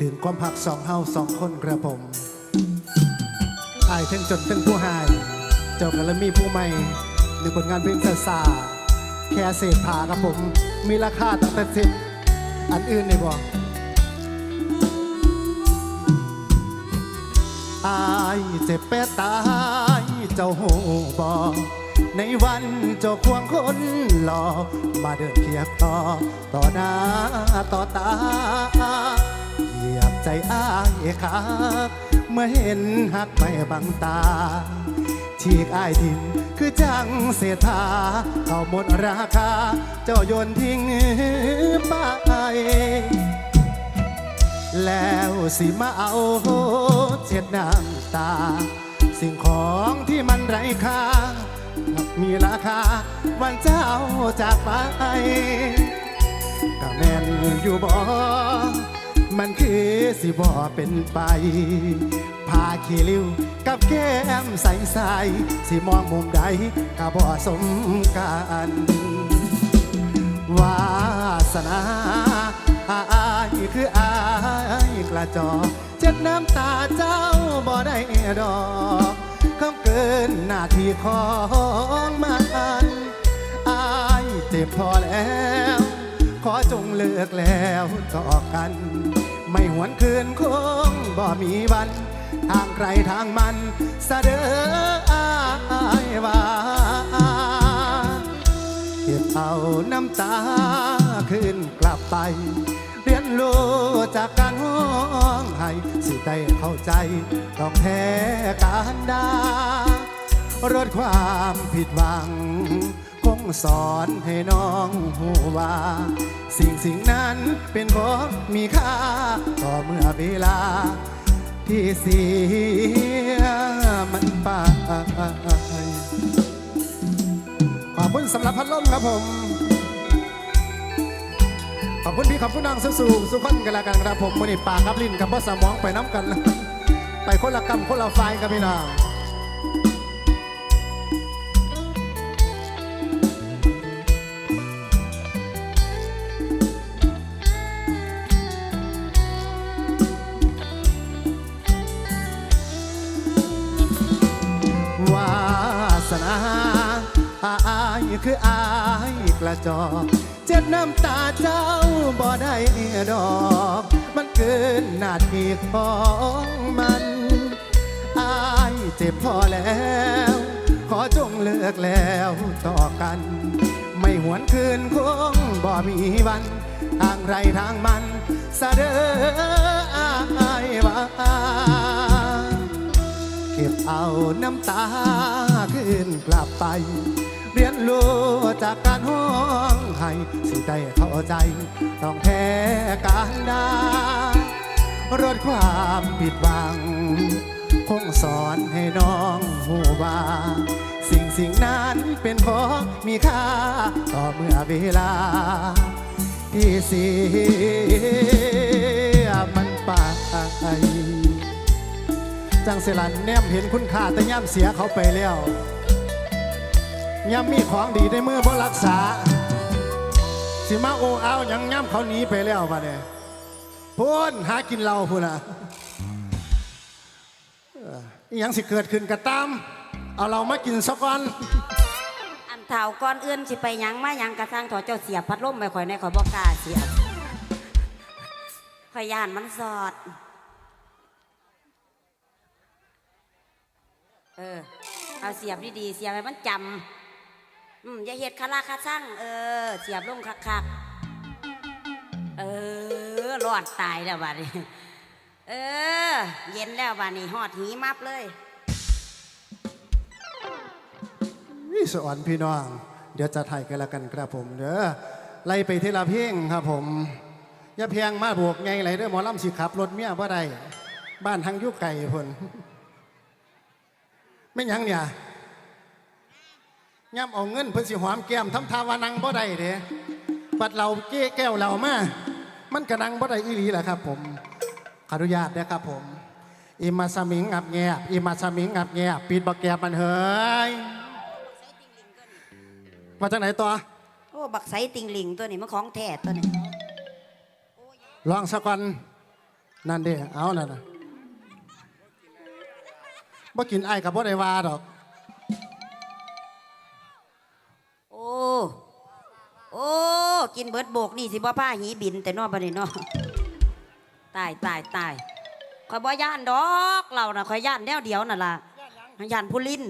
ถึงความผักสองเฮาสองคนกระผมอายทั้งจนทั้งผู้หาย เจ้ากันและมีผู้ใหม่หนึ่งผลงานเพลงซาซาแค่เศษผากับผม มีราคาตั้งแต่สิบอันอื่นในี่บอกอายเจ็บแปดตายเจ้าหูบอกในวันเจ้าควงคนหลอมาเดินเคียบต่อต่อหน้าต่อตา ใจอ้ายคักเมื่อเห็นหักไม่บังตา ฉีกอ้ายทิมคือจังเศรษฐาเอาหมดราคา เจ้าโยนทิ้งไปแล้วสิมาเอาเช็ดน้ำตา สิ่งของที่มันไร้ค่ามีราคาวันเจ้าจากไปก็แม่นอยู่บ่ มันคือสิบ่เป็นไปพาขี้ริ้วกับแก้มใสใสสิมองมุมใดก็บ่สมกันวาสนาอายคืออายกระจอกเจ็ดน้ำตาเจ้าบ่ได้ดอกคำเกินหน้าที่ของมันอายเจ็บพอแล้ว ขอจงเลือกแล้วต่อกัน ไม่หวนคืนคงบ่มีวัน ทางใครทางมันเสะเดออายว่าเก็บเอาน้ำตาขึ้นกลับไป เรียนรู้จากการห้องให้สิได้เข้าใจ ต้องแท้การดารดความผิดหวัง สอนให้น้องหูว่า สิ่งสิ่งนั้นเป็นของมีค่าต่อเมื่อเวลา ที่เสียมันไปขอบคุณสำหรับพัดลมครับผม ขอบคุณพี่ขอบคุณนางสุสุสุขคนกันล้วกันครับผมมือนี่ปากกับลิ้นกับพ่อสมองไปน้ำกัน ไปคนละกำคนละไฟกับพี่น้อง คืออายกระจอกเจ็ดน้ำตาเจ้าบ่ได้ดอก มันเกินหน้าที่ของมัน อายเจ็บพอแล้ว ขอจงเลือกแล้วต่อกัน ไม่หวนคืนคงบ่มีวัน ทางไรทางมันสะเดออายว่าเก็บเอาน้ำตาขึ้นกลับไป เรียนรู้จากการห้องให้สิได้เข้าใจต้องแท้การดารดความผิดหวัง คงสอนให้น้องหูว่า สิ่งสิ่งนั้นเป็นของมีค่า ต่อเมื่อเวลา ที่เสียมันไปจังสิลันแนมเห็นคุณค่าแต่ย่ำเสียเขาไปแล้ว ย่ำมีของดีในมือบ่รักษา สิมาโอเอายังย่ำเขาหนีไปแล้วมาเนี่ยพูนหากินเราพูนอะอยังสิเกิดขึ้นกระตามเอาเรามากินสักวันอันเท่าก่อนเอื้อนสิไปยังมายังกระทั่งถอเจ้าเสียบพัดลมไปข่อยในข่อยบ่กล้าเสียบข่อยยานมันสอด เออเอาเสียบดีๆเสียบให้มันจำ อืมอย่าเฮ็ดคาราคาช่างเออเสียบลงคักๆเออรอดตายแล้วบัดนี้เออ เย็นแล้วบัดนี้หอดหีมับเลยนี่สวรรค์พี่น้อง เดี๋ยวจะถ่ายกันละกันครับผมเด้อไล่ไปทีละเพียงครับผมอย่าเพียงมาบวกไงไรเด้อหมอลำสิขับรถเมียบ่ได้บ้านทางยุไก่พนไม่ยังเนี่ย ย่ำเอาเงินเพิ่นสิหอมแก้มทำทาวานังบ่ได้เด้บัดเราเก้แก้วเรามา มันกระนังบ่ได้อีหลีแหละครับ ผมขออนุญาตนะครับผม อิมาสมิงอับแงบอิมาสมิงอับแงบปิดบักแกบมันเฮ้ยมาจากไหนตัวโอ้บักไซติงลิงตัวนี้มันของแท้ตัวนี้ลองสักวันนั่นเด้เอานั่นน่ะบ่กินไอ้กับบ่ได้ว่าดอก โอ้ กินเบิดโบกนี่สิบ่ผ้าหีบิน แต่นอกบัดนี้นาะตายตายตายคอยบ่ย่านดอกเราน่ะคอยย่านแนวเดียวนั่นล่ะย่านผู้ลิ้น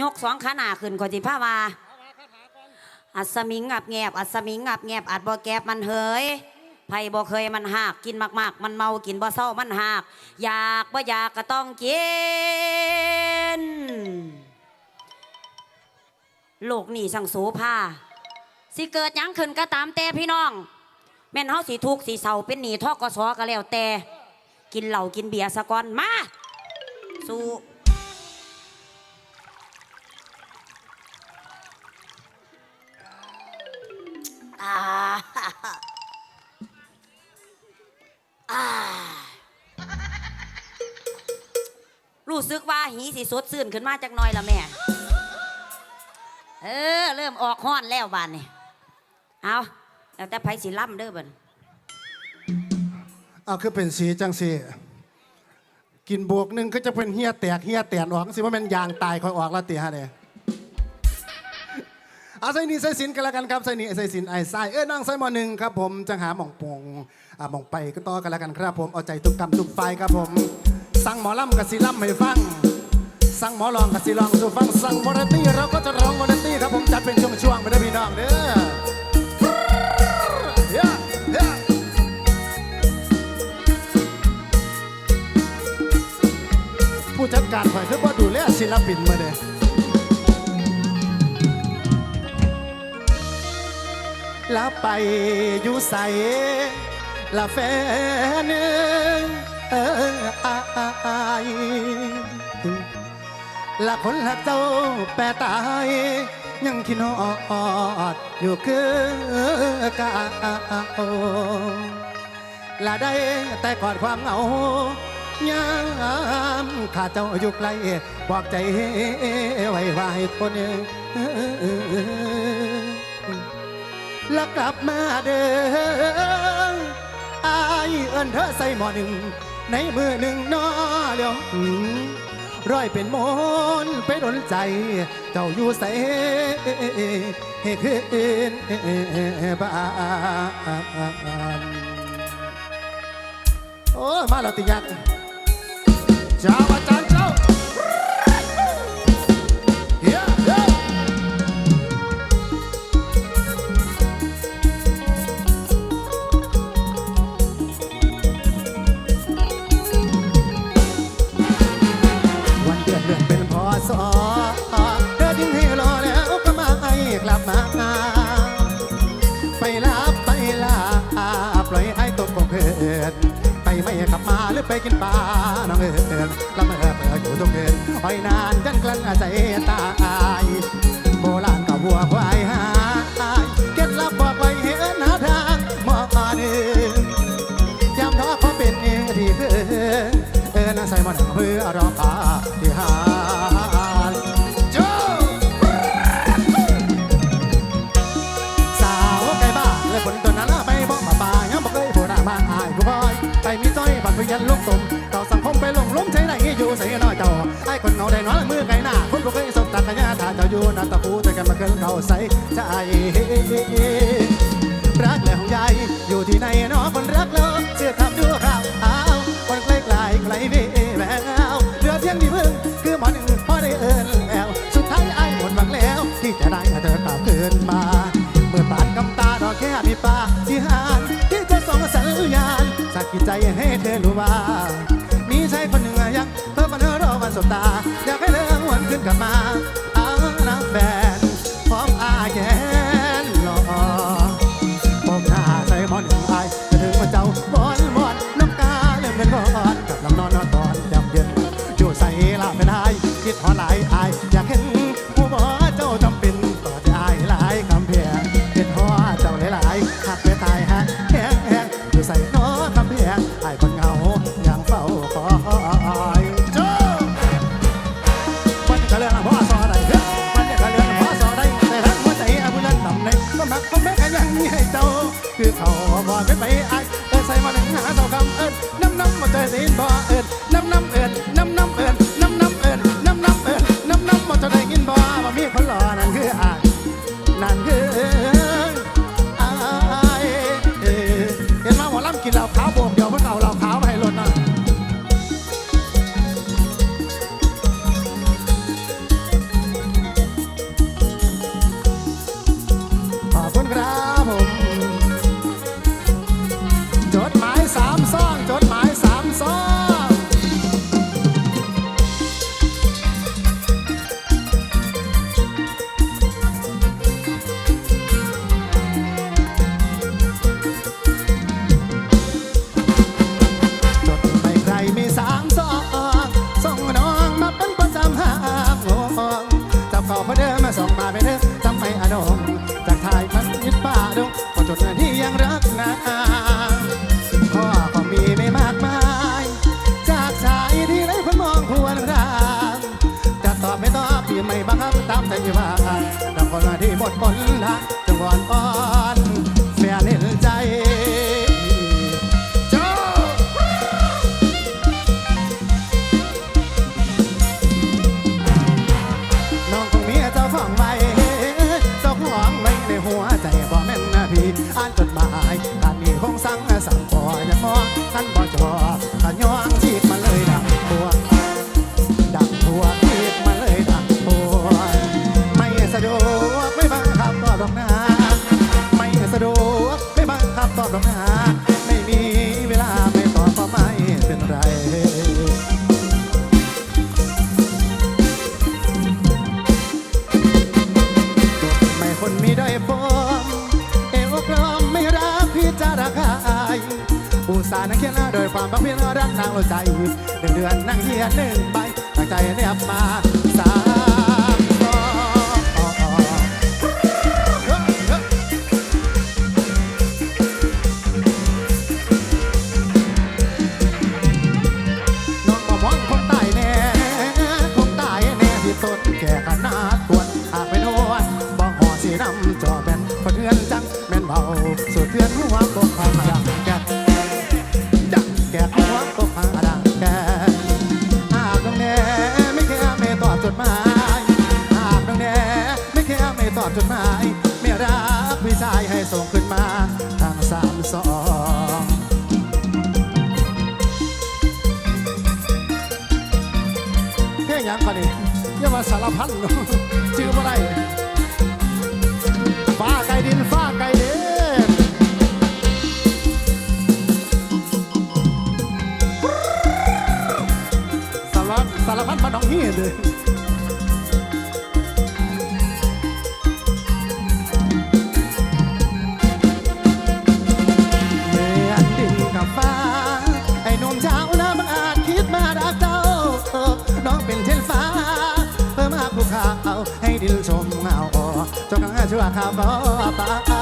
ยกสองขาหน้าขึ้นคอยสิผ้าว่าอัศมิงงับแงบอัศมิงงับแงบอัดบ่แกบมันเหยไผบ่เคยมันหากกินมากๆ มันเมากินบ่เศร้ามันหากอยากบ่อยากก็ต้องกิน โลกนี่สังโสภาสิเกิดหยังขึ้นก็ตามแต่พี่น้อง แม่นเฮาสิทุกข์สิเศร้าเป็นหนี้ทกสอก็แล้วแต่ กินเหล้ากินเบียร์ซะก่อนมา สู้อ่าอ่ารู้สึกว่าหีสิสดซื่นขึ้นมาจากหน้อยละแม่ เออ เริ่มออกห้อนแล้วบานนี่เอาแล้วแต่ไผสิล่ำเด้อบันเอาคือเป็นสีจังสีกินบวกหนึ่งก็จะเป็นเฮียแตกเฮียแตนออกสิว่ามันยางตายคอยออกแล้วตีฮะเนี่ยเอาใส่นี่ใส่สินกันแล้วกันครับใส่นี่ใส่สินไอ้ไส้เอ้ยนั่งใส่มอหนึ่งครับผมจังหาหม่องปงอ่าหม่องไปก็ต่อกันแล้วกันครับผมเอาใจทุกกรรมทุกไฟครับผม สั่งหมอลำกับสีลำให้ฟัง สั่งหมอลองกับสีลองสู่ฟังสั่งวอร์ตี้เราก็จะร้องวอร์ตี้ครับผมจัดเป็นช่วงๆไปเด้พี่น้องเด้อผู้จัดการข่อยคือว่าดูแลศิลปินมาเด้ลาไปอยู่ใสละแฟนเอออาย ละคนละเจ้าแปรตาย ยังคิดนอดอยู่คือกาละได้แต่กอดความเหงายามข้าเจ้าอยู่ไกลบอกใจไว้ว่าให้ทนแล้วกลับมาเด้ออายเอิ้นเธอใส่หมอหนึ่งในมือหนึ่งนอเดียว ร้อยเป็นมนไปดนใจ เจ้าอยู่ใส่ให้คืนบ้านโอ้ มาแล้วติยักเจ้าอาจารย์ ไปกินปลาน้องเอิญละเมอเปิดอยู่ตรงเงินอ้อยนานจันกลั้นใจตาย อยู่นันตะปูแต่กันมาเกินเขาใส่ใจรักและของยายอยู่ที่ไหนนาะคนรักแล้วเชื่อคำดูข่าวอ้าวคนไกลไกลไกลเวแววเหลือเพียงที่พึ่งคือหมอหนึ่งพอได้เอิญแล้ว สุดท้ายไอ้หมดหวังแล้ว ที่จะได้เธอกลับคืนมาเมื่อปานกำตาดอกแค่มีปาที่หานที่จะส่งสัญญาณสักกี่ใจให้เธอรู้ว่ามีชายคนหนึ่งยังเพิ่มมาเธอรอวันสบตาอยากให้เรื่องหวนขึ้นกลับมา เขียนโดยความภาคเพียรรักนางรู้ใจหนึ่งเดือนนั่งเยียนหนึ่งใบตั้งใจเรียบมาสา Trabajando. ชั่วข้าวบ่ปา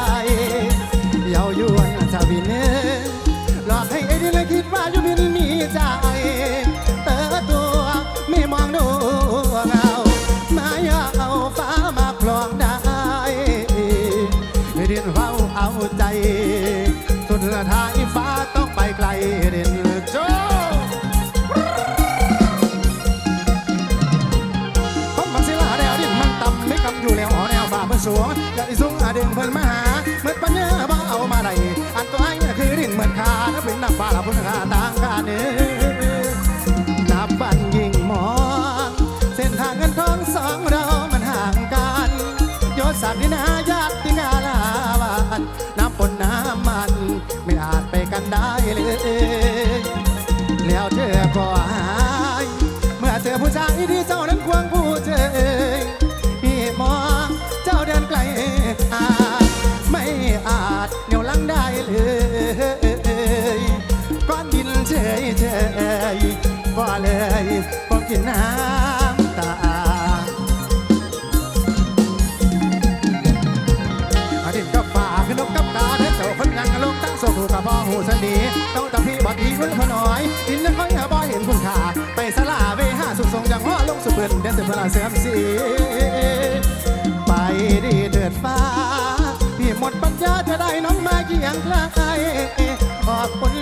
กินน้ำตาอาดินกับป่าขึ้นนกับตาเด็เจ้าคนงานกับลงตั้งโซคูกับพ่อหูสนีต้องตะพี่บอดีเพื่อนพน้อยดินแล้วค่อยหาบอยเห็นคุณค่าไปสลาเวห้าสุขทรงอย่งห่อลงสุเปินเดินเสือพราเสื่อมสีไปดีเดือดฟ้าพี่หมดปัญญาจะได้น้องมาเกี่ยงใครขอกคน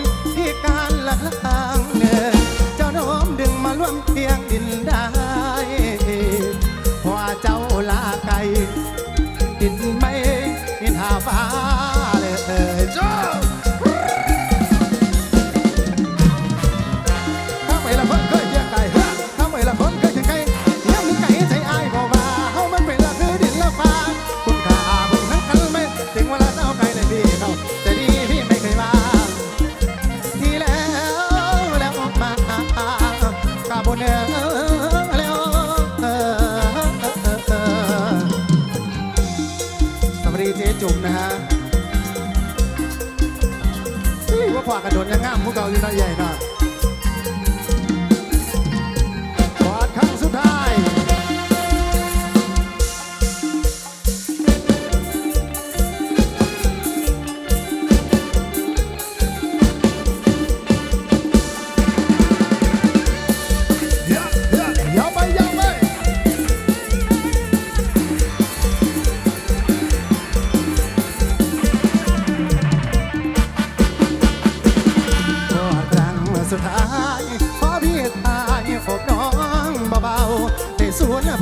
สวัสดีเจ๊จุ่มนะฮะว่าขวากันโดนยังง่ามพวกเราอยู่นใหญ่นะ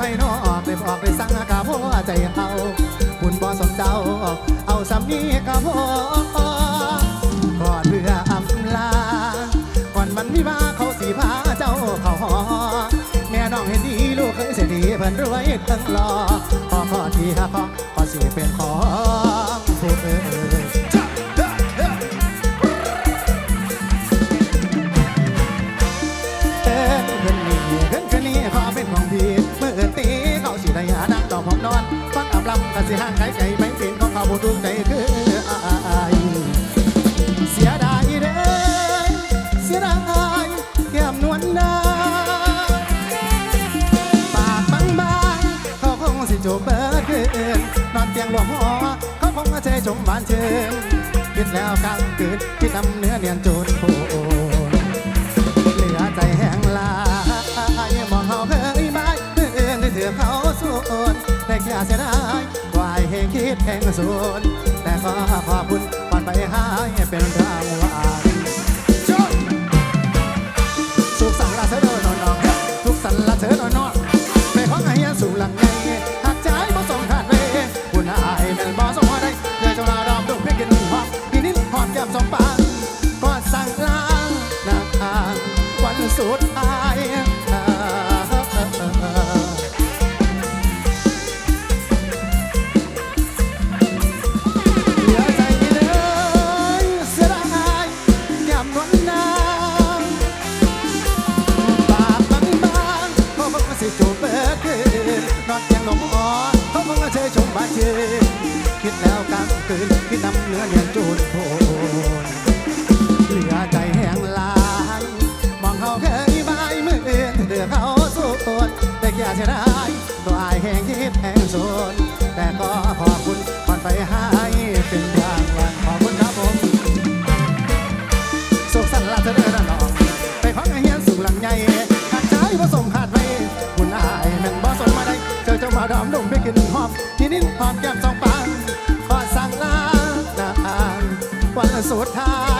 สูญภายนอกไปบอกไปสั่งกะพ่อใจเอาคุณบ่สมเจ้า เอาสามีกะพ่อก่อนเบื่ออำลา ก่อนมันมีมาเขาสีพาเจ้าเขาหอแม่น้องเห็นดีลูกเคยเสียดีเพิ่นรวยตั้งรอขอขอทีฮะขอขอสีเป็นขอ นนอนเตียงหลวงหอเขาคงเชยชมหวานเชิญคิดแล้วกลางคืนคิดนำเนื้อเนียนจูนโผเหลือใจแห้งลายมองเขาเคยไม้เมื่อนได้เถือเขาสูนแต่แค่เสียดายวายให้คิดแห่งสูนแต่ก็ขอบคุณก่อนไปหายเป็นรางวัล คิดแล้วกลางคืนคิดนำเนื้อเนียนจูนโพนเหลือใจแห้งลายมองเขาเคยบายมือเอนเดือเขาสู้นแต่แค่เสียดายตัวอายแห้งคิดแห้งโซนแต่ก็ขอบคุณก่อนไปห เอามาดอมดมไปกินหอบที่นิ้นหอมแก้มสองปานก่อสั่งลานางวันสุดท้า